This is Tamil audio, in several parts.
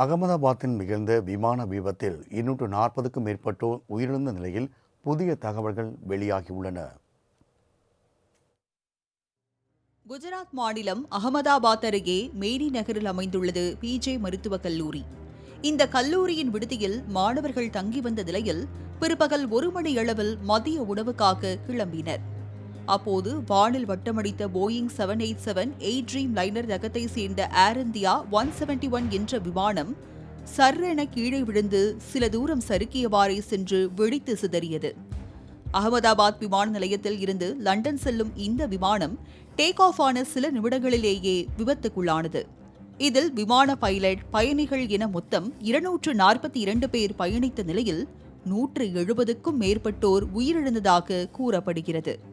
அகமதாபாத்தின் நிகழ்ந்த விமான விபத்தில் இருநூற்று நாற்பதுக்கும் மேற்பட்டோர் உயிரிழந்த நிலையில் புதிய தகவல்கள் வெளியாகியுள்ளன. குஜராத் மாநிலம் அகமதாபாத் அருகே மேரி நகரில் அமைந்துள்ளது பிஜே மருத்துவக் கல்லூரி. இந்த கல்லூரியின் விடுதியில் மாணவர்கள் தங்கி வந்த நிலையில் பிற்பகல் ஒரு மணி அளவில் மதிய உணவுக்காக கிளம்பினர். அப்போது வானில் வட்டமடித்த Boeing seven eight seven eight dreamliner ரகத்தை சேர்ந்த air India one seventy one என்ற விமானம் சர்ரென கீழே விழுந்து சில தூரம் சறுக்கியவாறே சென்று வெடித்து சிதறியது. அகமதாபாத் விமான நிலையத்தில் இருந்து லண்டன் செல்லும் இந்த விமானம் டேக் ஆஃப் ஆன சில நிமிடங்களிலேயே விபத்துக்குள்ளானது. இதில் விமான பைலட் பயணிகள் என மொத்தம் இருநூற்று நாற்பத்தி இரண்டு பேர் பயணித்த நிலையில் நூற்று எழுபதுக்கும் மேற்பட்டோர் உயிரிழந்ததாக கூறப்படுகிறது.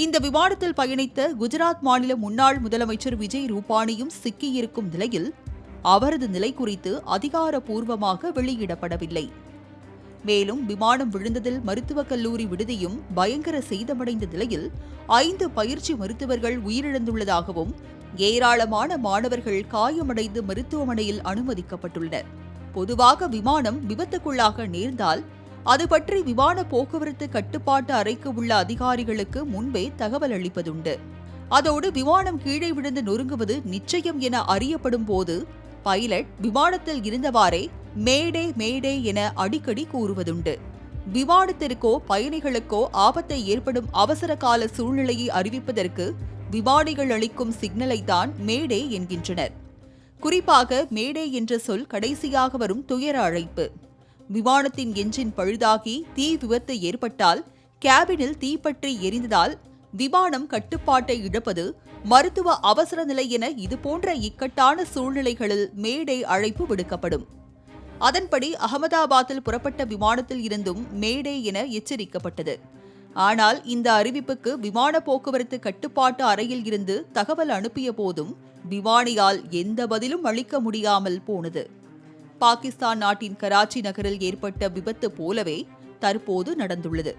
இந்த விமானத்தில் பயணித்த குஜராத் மாநில முன்னாள் முதலமைச்சர் விஜய் ரூபானியும் சிக்கியிருக்கும் நிலையில் அவரது நிலை குறித்து அதிகாரப்பூர்வமாக வெளியிடப்படவில்லை. மேலும் விமானம் விழுந்ததில் மருத்துவக் கல்லூரி விடுதியும் பயங்கர சேதமடைந்த நிலையில் ஐந்து பயிற்சி மருத்துவர்கள் உயிரிழந்துள்ளதாகவும் ஏராளமான மாணவர்கள் காயமடைந்து மருத்துவமனையில் அனுமதிக்கப்பட்டுள்ளனர். பொதுவாக விமானம் விபத்துக்குள்ளாக நேர்ந்தால் அது பற்றி விமான போக்குவரத்து கட்டுப்பாட்டு அறைக்கு உள்ள அதிகாரிகளுக்கு முன்பே தகவல் அளிப்பதுண்டு. அதோடு விமானம் கீழே விழுந்து நொறுங்குவது நிச்சயம் என அறியப்படும் போது பைலட் விமானத்தில் இருந்தவாறே மேடே மேடே என அடிக்கடி கூறுவதுண்டு. விமானத்திற்கோ பயணிகளுக்கோ ஆபத்தை ஏற்படும் அவசர கால சூழ்நிலையை அறிவிப்பதற்கு விமானிகள் அளிக்கும் சிக்னலை தான் மேடே என்கின்றனர். குறிப்பாக மேடே என்ற சொல் கடைசியாக வரும் துயர அழைப்பு. விமானத்தின் என்ஜின் பழுதாகி தீ விபத்து ஏற்பட்டால் கேபினில் தீப்பற்றி எரிந்ததால் விமானம் கட்டுப்பாட்டை இழப்பது மருத்துவ அவசர நிலை என இதுபோன்ற இக்கட்டான சூழ்நிலைகளில் மேடை அழைப்பு விடுக்கப்படும். அதன்படி அகமதாபாத்தில் புறப்பட்ட விமானத்தில் இருந்தும் மேடே என எச்சரிக்கப்பட்டது. ஆனால் இந்த அறிவிப்புக்கு விமான போக்குவரத்து கட்டுப்பாட்டு அறையில் இருந்து தகவல் அனுப்பிய போதும் விமானியால் எந்த பதிலும் அளிக்க முடியாமல் போனது. பாகிஸ்தான் நாட்டின் கராச்சி நகரில் ஏற்பட்ட விபத்து போலவே தற்போது நடந்துள்ளது.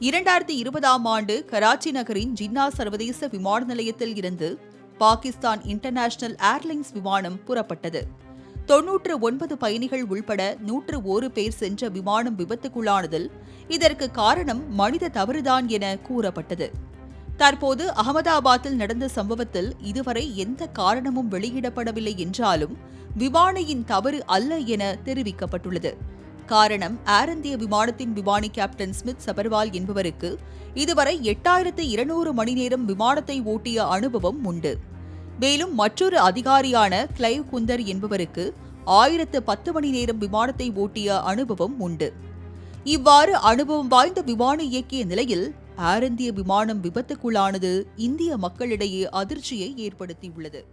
இரண்டாயிரத்தி இருபதாம் ஆண்டு கராச்சி நகரின் ஜின்னா சர்வதேச விமான நிலையத்தில் இருந்து பாகிஸ்தான் இன்டர்நேஷனல் ஏர்லைன்ஸ் விமானம் புறப்பட்டது. தொன்னூற்று ஒன்பது பயணிகள் உள்பட நூற்று ஒரு பேர் சென்ற விமானம் விபத்துக்குள்ளானதில் இதற்கு காரணம் மனித தவறுதான் என கூறப்பட்டது. தற்போது அகமதாபாத்தில் நடந்த சம்பவத்தில் இதுவரை எந்த காரணமும் வெளியிடப்படவில்லை என்றாலும் விமானியின் தவறு அல்ல என தெரிவிக்கப்பட்டுள்ளது. காரணம் ஏர் இந்திய விமானத்தின் விமானி கேப்டன் ஸ்மித் சபர்வால் என்பவருக்கு இதுவரை எட்டாயிரத்து இருநூறு மணி நேரம் விமானத்தை ஓட்டிய அனுபவம் உண்டு. மேலும் மற்றொரு அதிகாரியான கிளைவ் குந்தர் என்பவருக்கு ஆயிரத்து பத்து மணி நேரம் விமானத்தை ஓட்டிய அனுபவம் உண்டு. இவ்வாறு அனுபவம் வாய்ந்த விமானம் இயக்கிய நிலையில் ஏர் இந்திய விமானம் விபத்துக்குள்ளானது இந்திய மக்களிடையே அதிர்ச்சியை ஏற்படுத்தியுள்ளது.